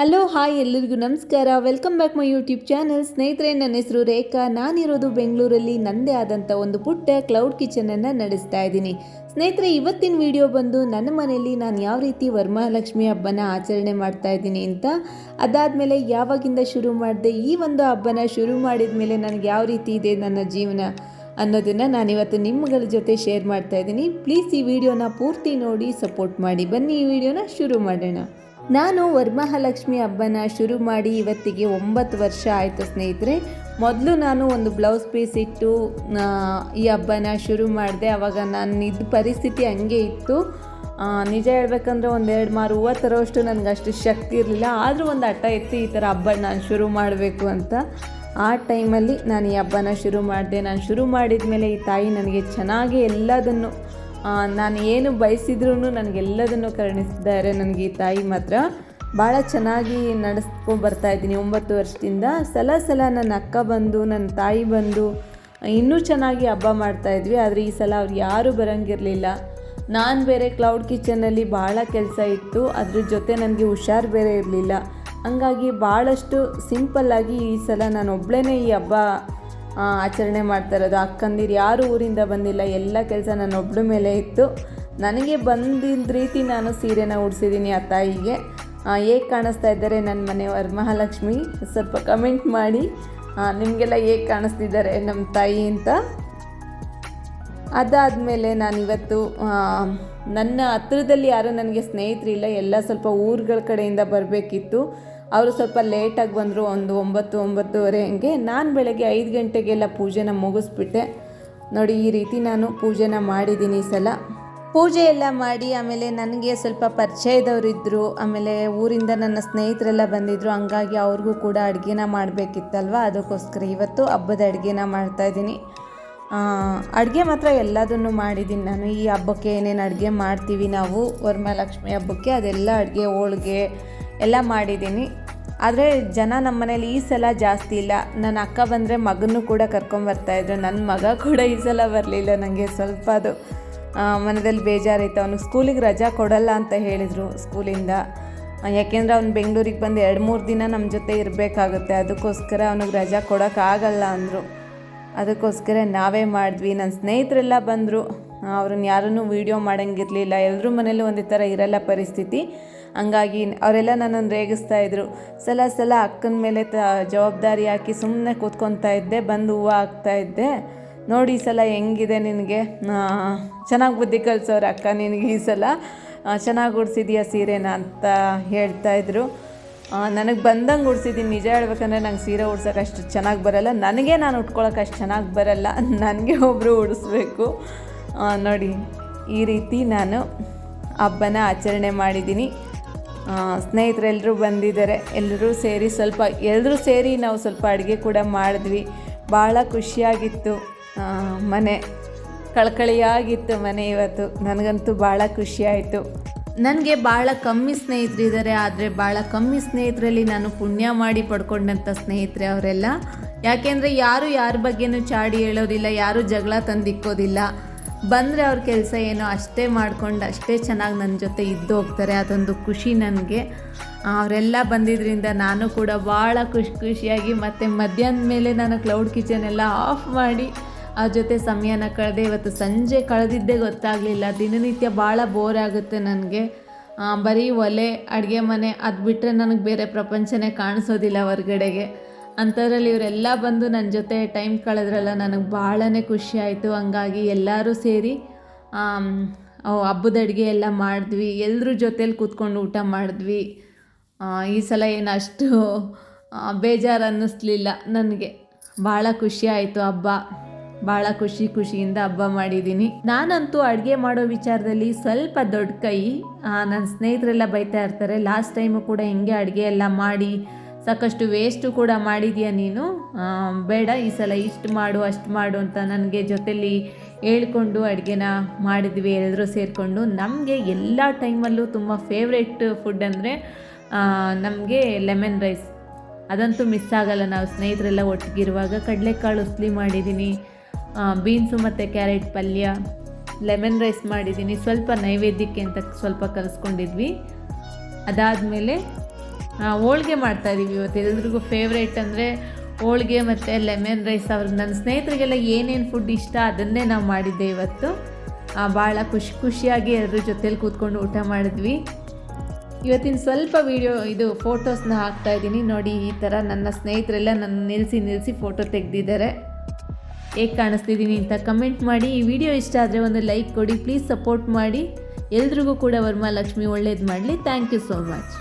Hello hi ಎಲ್ಲರಿಗೂ ನಮಸ್ಕಾರ. Welcome back my YouTube channel ಸ್ನೇಹಿತರೆ, ನನ್ನ ಹೆಸರು ರೇಖಾ. ನಾನಿರೋದು ಬೆಂಗಳೂರಲ್ಲಿ. ನನ್ನದೇ ಆದಂಥ ಒಂದು ಪುಟ್ಟ ಕ್ಲೌಡ್ ಕಿಚನನ್ನು ನಡೆಸ್ತಾ ಇದ್ದೀನಿ. ಸ್ನೇಹಿತರೆ, ಇವತ್ತಿನ ವಿಡಿಯೋ ಬಂದು ನನ್ನ ಮನೆಯಲ್ಲಿ ನಾನು ಯಾವ ರೀತಿ ವರಮಹಾಲಕ್ಷ್ಮಿ ಹಬ್ಬನ ಆಚರಣೆ ಮಾಡ್ತಾ ಇದ್ದೀನಿ ಅಂತ ಅದಾದಮೇಲೆ ಯಾವಾಗಿಂದ ಶುರು ಮಾಡಿದೆ, ಈ ಒಂದು ಹಬ್ಬನ ಶುರು ಮಾಡಿದ ಮೇಲೆ ನನಗೆ ಯಾವ ರೀತಿ ಇದೆ ನನ್ನ ಜೀವನ ಅನ್ನೋದನ್ನು ನಾನಿವತ್ತು ನಿಮ್ಮಗಳ ಜೊತೆ ಶೇರ್ ಮಾಡ್ತಾ ಇದ್ದೀನಿ. ಪ್ಲೀಸ್ ಈ ವಿಡಿಯೋನ ಪೂರ್ತಿ ನೋಡಿ ಸಪೋರ್ಟ್ ಮಾಡಿ. ಬನ್ನಿ ಈ ವಿಡಿಯೋನ ಶುರು ಮಾಡೋಣ. ನಾನು ವರಮಹಾಲಕ್ಷ್ಮಿ ಹಬ್ಬನ ಶುರು ಮಾಡಿ ಇವತ್ತಿಗೆ ಒಂಬತ್ತು ವರ್ಷ ಆಯಿತು ಸ್ನೇಹಿತರೆ. ಮೊದಲು ನಾನು ಒಂದು ಬ್ಲೌಸ್ ಪೀಸ್ ಇಟ್ಟು ಈ ಹಬ್ಬನ ಶುರು ಮಾಡಿದೆ. ಆವಾಗ ನಾನು ಇದು ಪರಿಸ್ಥಿತಿ ಹಂಗೆ ಇತ್ತು. ನಿಜ ಹೇಳ್ಬೇಕಂದ್ರೆ ಒಂದೆರಡು ಮಾರು ಹೂವು ತರೋಷ್ಟು ನನಗೆ ಅಷ್ಟು ಶಕ್ತಿ ಇರಲಿಲ್ಲ. ಆದರೂ ಒಂದು ಹಠ ಎತ್ತಿ ಈ ಥರ ಹಬ್ಬ ನಾನು ಶುರು ಮಾಡಬೇಕು ಅಂತ. ಆ ಟೈಮಲ್ಲಿ ನಾನು ಈ ಹಬ್ಬನ ಶುರು ಮಾಡಿದೆ. ನಾನು ಶುರು ಮಾಡಿದ ಮೇಲೆ ಈ ತಾಯಿ ನನಗೆ ಚೆನ್ನಾಗಿ ಎಲ್ಲದನ್ನು ನಾನು ಏನು ಬಯಸಿದ್ರೂ ನನಗೆಲ್ಲದನ್ನು ಕರುಣಿಸಿದ್ದಾರೆ ನನಗೆ ಈ ತಾಯಿ ಮಾತ್ರ. ಭಾಳ ಚೆನ್ನಾಗಿ ನಡೆಸ್ಕೊಂಡು ಬರ್ತಾ ಇದ್ದೀನಿ ಒಂಬತ್ತು ವರ್ಷದಿಂದ. ಸಲ ಸಲ ನನ್ನ ಅಕ್ಕ ಬಂದು, ನನ್ನ ತಾಯಿ ಬಂದು, ಇನ್ನೂ ಚೆನ್ನಾಗಿ ಹಬ್ಬ ಮಾಡ್ತಾ ಇದ್ವಿ, ಆದರೆ ಈ ಸಲ ಅವ್ರು ಯಾರೂ ಬರೋಂಗಿರಲಿಲ್ಲ. ನಾನು ಬೇರೆ ಕ್ಲೌಡ್ ಕಿಚನಲ್ಲಿ ಭಾಳ ಕೆಲಸ ಇತ್ತು, ಅದ್ರ ಜೊತೆ ನನಗೆ ಹುಷಾರು ಬೇರೆ ಇರಲಿಲ್ಲ. ಹಂಗಾಗಿ ಭಾಳಷ್ಟು ಸಿಂಪಲ್ಲಾಗಿ ಈ ಸಲ ನಾನು ಒಬ್ಬಳೇ ಈ ಹಬ್ಬ ಆಚರಣೆ ಮಾಡ್ತಾ ಇರೋದು. ಅಕ್ಕಂದಿರು ಯಾರು ಊರಿಂದ ಬಂದಿಲ್ಲ. ಎಲ್ಲ ಕೆಲಸ ನನ್ನ ಒಬ್ಬಳ ಮೇಲೆ ಇತ್ತು. ನನಗೆ ಬಂದಿದ್ದ ರೀತಿ ನಾನು ಸೀರೆನ ಉಡ್ಸಿದ್ದೀನಿ ಆ ತಾಯಿಗೆ. ಹೇಗೆ ಕಾಣಿಸ್ತಾ ಇದ್ದಾರೆ ನನ್ನ ಮನೆ ವರಮಹಾಲಕ್ಷ್ಮಿ ಸ್ವಲ್ಪ ಕಮೆಂಟ್ ಮಾಡಿ. ನಿಮಗೆಲ್ಲ ಹೇಗೆ ಕಾಣಿಸ್ತಿದ್ದಾರೆ ನಮ್ಮ ತಾಯಿ ಅಂತ. ಅದಾದಮೇಲೆ ನಾನಿವತ್ತು ನನ್ನ ಹತ್ರದಲ್ಲಿ ಯಾರೂ ನನಗೆ ಸ್ನೇಹಿತರಿಲ್ಲ. ಎಲ್ಲ ಸ್ವಲ್ಪ ಊರುಗಳ ಕಡೆಯಿಂದ ಬರಬೇಕಿತ್ತು. ಅವರು ಸ್ವಲ್ಪ ಲೇಟಾಗಿ ಬಂದರು, ಒಂದು ಒಂಬತ್ತು ಒಂಬತ್ತುವರೆ ಹಂಗೆ ನಾನು ಬೆಳಗ್ಗೆ ಐದು ಗಂಟೆಗೆಲ್ಲ ಪೂಜೆನ ಮುಗಿಸ್ಬಿಟ್ಟೆ. ನೋಡಿ, ಈ ರೀತಿ ನಾನು ಪೂಜೆನ ಮಾಡಿದ್ದೀನಿ ಈ ಸಲ. ಪೂಜೆ ಎಲ್ಲ ಮಾಡಿ, ಆಮೇಲೆ ನನಗೆ ಸ್ವಲ್ಪ ಪರಿಚಯದವರಿದ್ದರು ಆಮೇಲೆ ಊರಿಂದ ನನ್ನ ಸ್ನೇಹಿತರೆಲ್ಲ ಬಂದಿದ್ದರು ಹಂಗಾಗಿ ಅವ್ರಿಗೂ ಕೂಡ ಅಡುಗೆನ ಮಾಡಬೇಕಿತ್ತಲ್ವ? ಅದಕ್ಕೋಸ್ಕರ ಇವತ್ತು ಹಬ್ಬದ ಅಡುಗೆನ ಮಾಡ್ತಾಯಿದ್ದೀನಿ ಅಡುಗೆ ಮಾತ್ರ ಎಲ್ಲದನ್ನು ಮಾಡಿದ್ದೀನಿ ನಾನು. ಈ ಹಬ್ಬಕ್ಕೆ ಏನೇನು ಅಡುಗೆ ಮಾಡ್ತೀವಿ ನಾವು, ವರಮಹಾಲಕ್ಷ್ಮಿ ಹಬ್ಬಕ್ಕೆ ಅದೆಲ್ಲ ಅಡುಗೆ, ಹೋಳ್ಗೆ ಎಲ್ಲ ಮಾಡಿದ್ದೀನಿ. ಆದರೆ ಜನ ನಮ್ಮ ಮನೇಲಿ ಈ ಸಲ ಜಾಸ್ತಿ ಇಲ್ಲ. ನನ್ನ ಅಕ್ಕ ಬಂದರೆ ಮಗನೂ ಕೂಡ ಕರ್ಕೊಂಬರ್ತಾಯಿದ್ರು ನನ್ನ ಮಗ ಕೂಡ ಈ ಸಲ ಬರಲಿಲ್ಲ. ನನಗೆ ಸ್ವಲ್ಪ ಅದು ಮನದಲ್ಲಿ ಬೇಜಾರಿತ್ತು ಅವನು ಸ್ಕೂಲಿಗೆ ರಜಾ ಕೊಡಲ್ಲ ಅಂತ ಹೇಳಿದರು ಸ್ಕೂಲಿಂದ. ಯಾಕೆಂದರೆ ಅವ್ನು ಬೆಂಗಳೂರಿಗೆ ಬಂದು ಎರಡು ಮೂರು ದಿನ ನಮ್ಮ ಜೊತೆ ಇರಬೇಕಾಗುತ್ತೆ. ಅದಕ್ಕೋಸ್ಕರ ಅವನಿಗೆ ರಜಾ ಕೊಡೋಕ್ಕಾಗಲ್ಲ ಅಂದರು. ಅದಕ್ಕೋಸ್ಕರ ನಾವೇ ಮಾಡಿದ್ವಿ. ನನ್ನ ಸ್ನೇಹಿತರೆಲ್ಲ ಬಂದರು. ಅವ್ರನ್ನ ಯಾರನ್ನೂ ವೀಡಿಯೋ ಮಾಡೋಂಗಿರಲಿಲ್ಲ. ಎಲ್ಲರೂ ಮನೇಲೂ ಒಂದೇ ಥರ ಇರಲ್ಲ ಪರಿಸ್ಥಿತಿ. ಹಂಗಾಗಿ ಅವರೆಲ್ಲ ನನ್ನನ್ನು ರೇಗಿಸ್ತಾ ಇದ್ರು. ಸಲ ಸಲ ಅಕ್ಕನ ಮೇಲೆ ತ ಜವಾಬ್ದಾರಿ ಹಾಕಿ ಸುಮ್ಮನೆ ಕೂತ್ಕೊತಾ ಇದ್ದೆ, ಬಂದು ಹೂವು ಹಾಕ್ತಾ ಇದ್ದೆ. ನೋಡಿ ಈ ಸಲ ಹೆಂಗಿದೆ ನಿನಗೆ? ಚೆನ್ನಾಗಿ ಬುದ್ಧಿ ಕಲಿಸೋರು ಅಕ್ಕ ನಿನಗೆ ಈ ಸಲ. ಚೆನ್ನಾಗಿ ಉಡ್ಸಿದೀಯ ಸೀರೆನ ಅಂತ ಹೇಳ್ತಾ ಇದ್ರು. ನನಗೆ ಬಂದಂಗೆ ಉಡ್ಸಿದ್ದೀನಿ ನಿಜ ಹೇಳ್ಬೇಕಂದ್ರೆ ನಂಗೆ ಸೀರೆ ಉಡ್ಸೋಕೆ ಅಷ್ಟು ಚೆನ್ನಾಗಿ ಬರಲ್ಲ. ನನಗೆ ನಾನು ಉಟ್ಕೊಳ್ಳೋಕೆ ಅಷ್ಟು ಚೆನ್ನಾಗಿ ಬರಲ್ಲ. ನನಗೆ ಒಬ್ಬರು ಉಡಿಸ್ಬೇಕು. ನೋಡಿ ಈ ರೀತಿ ನಾನು ಹಬ್ಬನ ಆಚರಣೆ ಮಾಡಿದ್ದೀನಿ ಸ್ನೇಹಿತರೆಲ್ಲರೂ ಬಂದಿದ್ದಾರೆ. ಎಲ್ಲರೂ ಸೇರಿ ಸ್ವಲ್ಪ ಎಲ್ಲರೂ ಸೇರಿ ನಾವು ಸ್ವಲ್ಪ ಅಡುಗೆ ಕೂಡ ಮಾಡಿದ್ವಿ. ಭಾಳ ಖುಷಿಯಾಗಿತ್ತು. ಮನೆ ಕಳಕಳಿಯಾಗಿತ್ತು ಮನೆ ಇವತ್ತು. ನನಗಂತೂ ಭಾಳ ಖುಷಿಯಾಯಿತು ನನಗೆ ಭಾಳ ಕಮ್ಮಿ ಸ್ನೇಹಿತರಿದ್ದಾರೆ ಆದರೆ ಭಾಳ ಕಮ್ಮಿ ಸ್ನೇಹಿತರಲ್ಲಿ ನಾನು ಪುಣ್ಯ ಮಾಡಿ ಪಡ್ಕೊಂಡಂಥ ಸ್ನೇಹಿತರೆ ಅವರೆಲ್ಲ. ಯಾಕೆಂದರೆ ಯಾರು ಯಾರ ಬಗ್ಗೆನೂ ಚಾಡಿ ಹೇಳೋದಿಲ್ಲ, ಯಾರೂ ಜಗಳ ತಂದಿಕ್ಕೋದಿಲ್ಲ. ಬಂದರೆ ಅವ್ರ ಕೆಲಸ ಏನೋ ಅಷ್ಟೇ ಮಾಡ್ಕೊಂಡು ಅಷ್ಟೇ ಚೆನ್ನಾಗಿ ನನ್ನ ಜೊತೆ ಇದ್ದು ಹೋಗ್ತಾರೆ, ಅದೊಂದು ಖುಷಿ ನನಗೆ. ಅವರೆಲ್ಲ ಬಂದಿದ್ದರಿಂದ ನಾನು ಕೂಡ ಭಾಳ ಖುಷಿ, ಖುಷಿಯಾಗಿ ಮತ್ತು ಮಧ್ಯಾಹ್ನ ಮೇಲೆ ನಾನು ಕ್ಲೌಡ್ ಕಿಚನ್ ಎಲ್ಲ ಆಫ್ ಮಾಡಿ ಅವ್ರ ಜೊತೆ ಸಮಯನ ಕಳೆದೆ. ಇವತ್ತು ಸಂಜೆ ಕಳೆದಿದ್ದೇ ಗೊತ್ತಾಗಲಿಲ್ಲ. ದಿನನಿತ್ಯ ಭಾಳ ಬೋರ್ ಆಗುತ್ತೆ ನನಗೆ. ಬರೀ ಒಲೆ, ಅಡುಗೆ ಮನೆ ಅದು ಬಿಟ್ಟರೆ ನನಗೆ ಬೇರೆ ಪ್ರಪಂಚನೇ ಕಾಣಿಸೋದಿಲ್ಲ ಹೊರಗಡೆಗೆ. ಅಂಥದ್ರಲ್ಲಿ ಇವರೆಲ್ಲ ಬಂದು ನನ್ನ ಜೊತೆ ಟೈಮ್ ಕಳೆದ್ರಲ್ಲ, ನನಗೆ ಭಾಳನೇ ಖುಷಿ ಆಯಿತು. ಹಂಗಾಗಿ ಎಲ್ಲರೂ ಸೇರಿ ಹಬ್ಬದ ಅಡುಗೆ ಎಲ್ಲ ಮಾಡಿದ್ವಿ. ಎಲ್ಲರ ಜೊತೇಲಿ ಕೂತ್ಕೊಂಡು ಊಟ ಮಾಡಿದ್ವಿ. ಈ ಸಲ ಏನು ಅಷ್ಟು ಬೇಜಾರು ಅನ್ನಿಸ್ಲಿಲ್ಲ ನನಗೆ. ಭಾಳ ಖುಷಿ ಆಯಿತು ಹಬ್ಬ. ಭಾಳ ಖುಷಿ ಖುಷಿಯಿಂದ ಹಬ್ಬ ಮಾಡಿದ್ದೀನಿ ನಾನಂತೂ ಅಡುಗೆ ಮಾಡೋ ವಿಚಾರದಲ್ಲಿ ಸ್ವಲ್ಪ ದೊಡ್ಡ ಕೈ. ನನ್ನ ಸ್ನೇಹಿತರೆಲ್ಲ ಬೈತಾ ಇರ್ತಾರೆ, ಲಾಸ್ಟ್ ಟೈಮು ಕೂಡ ಹೆಂಗೆ ಅಡುಗೆ ಎಲ್ಲ ಮಾಡಿ ಸಾಕಷ್ಟು ವೇಸ್ಟು ಕೂಡ ಮಾಡಿದೀಯ ನೀನು? ಬೇಡ, ಈ ಸಲ ಇಷ್ಟು ಮಾಡು, ಅಷ್ಟು ಮಾಡು ಅಂತ ನನಗೆ ಜೊತೆಲಿ ಹೇಳ್ಕೊಂಡು ಅಡುಗೆನ ಮಾಡಿದ್ವಿ ಎಲ್ಲರೂ ಸೇರಿಕೊಂಡು. ನಮಗೆ ಎಲ್ಲ ಟೈಮಲ್ಲೂ ತುಂಬ ಫೇವ್ರೆಟ್ ಫುಡ್ ಅಂದರೆ ನಮಗೆ ಲೆಮನ್ ರೈಸ್ ಅದಂತೂ ಮಿಸ್ ಆಗಲ್ಲ. ನಾವು ಸ್ನೇಹಿತರೆಲ್ಲ ಒಟ್ಟಿಗಿರುವಾಗ ಕಡಲೆಕಾಳು ಉಸ್ಲಿ ಮಾಡಿದ್ದೀನಿ ಬೀನ್ಸು ಮತ್ತು ಕ್ಯಾರೆಟ್ ಪಲ್ಯ ಲೆಮನ್ ರೈಸ್ ಮಾಡಿದ್ದೀನಿ ಸ್ವಲ್ಪ ನೈವೇದ್ಯಕ್ಕೆ ಅಂತ ಸ್ವಲ್ಪ ಕಲಿಸ್ಕೊಂಡಿದ್ವಿ. ಅದಾದಮೇಲೆ ಹೋಳ್ಗೆ ಮಾಡ್ತಾ ಇದ್ದೀವಿ ಇವತ್ತು. ಎಲ್ರಿಗೂ ಫೇವ್ರೇಟ್ ಅಂದರೆ ಹೋಳಿಗೆ ಮತ್ತು ಲೆಮನ್ ರೈಸ್ ಅವ್ರಿಗೆ ನನ್ನ ಸ್ನೇಹಿತರಿಗೆಲ್ಲ ಏನೇನು ಫುಡ್ ಇಷ್ಟ ಅದನ್ನೇ ನಾವು ಮಾಡಿದ್ದೆ ಇವತ್ತು. ಭಾಳ ಖುಷಿ ಖುಷಿಯಾಗಿ ಎಲ್ಲರ ಜೊತೇಲಿ ಕೂತ್ಕೊಂಡು ಊಟ ಮಾಡಿದ್ವಿ. ಇವತ್ತಿನ ಸ್ವಲ್ಪ ವೀಡಿಯೋ ಇದು ಫೋಟೋಸ್ನ ಹಾಕ್ತಾ ಇದ್ದೀನಿ ನೋಡಿ, ಈ ಥರ ನನ್ನ ಸ್ನೇಹಿತರೆಲ್ಲ ನನ್ನ ನಿಲ್ಲಿಸಿ ನಿಲ್ಲಿಸಿ ಫೋಟೋ ತೆಗೆದಿದ್ದಾರೆ. ಹೇಗೆ ಕಾಣಿಸ್ತಿದ್ದೀನಿ ಅಂತ ಕಮೆಂಟ್ ಮಾಡಿ. ಈ ವಿಡಿಯೋ ಇಷ್ಟ ಆದರೆ ಒಂದು ಲೈಕ್ ಕೊಡಿ ಪ್ಲೀಸ್ ಸಪೋರ್ಟ್ ಮಾಡಿ. ಎಲ್ರಿಗೂ ಕೂಡ ವರ್ಮಾಲಕ್ಷ್ಮಿ ಒಳ್ಳೇದು ಮಾಡಲಿ. Thank you so much